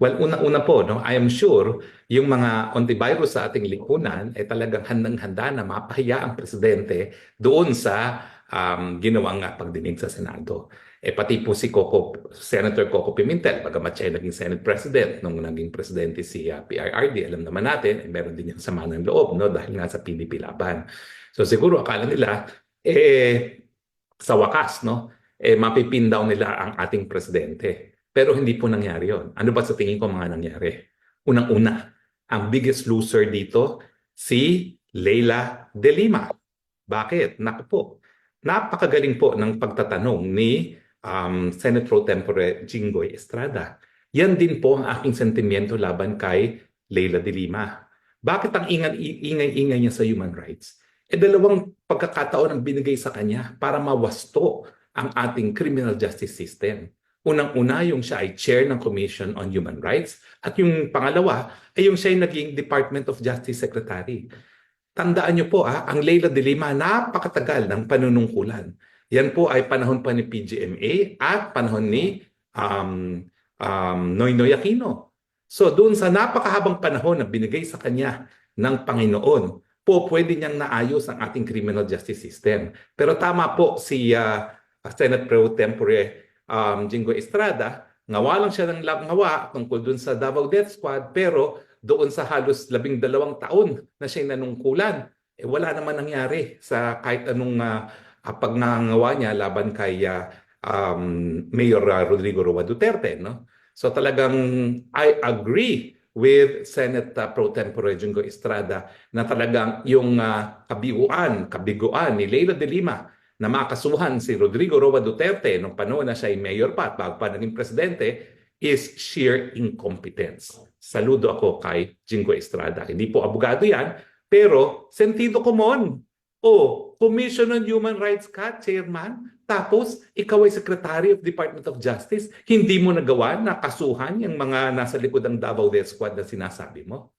Well, una-una po, no, I am sure yung mga antivirus sa ating lipunan ay talagang handang-handa na mapahiya ang presidente doon sa um, ginawang uh, pagdinig sa Senado. Eh pati po si Coco, Senator Coco Pimentel, bagamat siya naging Senate President nung naging presidente si uh, PRRD, alam naman natin, eh, meron din yung sama ng loob no, dahil nga sa PDP laban. So siguro akala nila, eh, sa wakas, no, eh, mapipin down nila ang ating presidente. Pero hindi po nangyari yon. Ano ba sa tingin ko mga nangyari? Unang-una, ang biggest loser dito, si Leila De Lima. Bakit? Naku po, napakagaling po ng pagtatanong ni um, Senate Pro Tempore Jinggoy Estrada. Yan din po ang aking sentimiento laban kay Leila De Lima. Bakit ang ingay-ingay niya sa human rights? E dalawang pagkakataon ang binigay sa kanya para mawasto ang ating criminal justice system. Unang-una, yung siya ay chair ng Commission on Human Rights at yung pangalawa ay yung siya ay naging Department of Justice Secretary. Tandaan niyo po ah, ang Leila de Lima napakatagal ng panunungkulan. Yan po ay panahon pa ni PGMA at panahon ni um, um, Noynoy Aquino. So doon sa napakahabang panahon na binigay sa kanya ng Panginoon, po pwede niyang naayos ang ating criminal justice system. Pero tama po si uh, Senate Pro Tempore um, Jingo Estrada, ngawa lang siya ng ngawa tungkol dun sa Davao Death Squad, pero doon sa halos labing dalawang taon na siya nanungkulan, eh wala naman nangyari sa kahit anong uh, pagngangawa niya laban kay uh, um, Mayor uh, Rodrigo Roa Duterte. No? So talagang I agree with Senate uh, Pro Tempore Jingo Estrada na talagang yung uh, kabiguan, kabiguan ni Leila de Lima na makasuhan si Rodrigo Roa Duterte nung panahon na siya ay mayor pa at bago pa naging presidente is sheer incompetence. Saludo ako kay Jingo Estrada. Hindi po abogado yan, pero sentido common. O, Commission on Human Rights ka, chairman, tapos ikaw ay Secretary of Department of Justice, hindi mo nagawa na kasuhan yung mga nasa likod ng Davao Death Squad na sinasabi mo?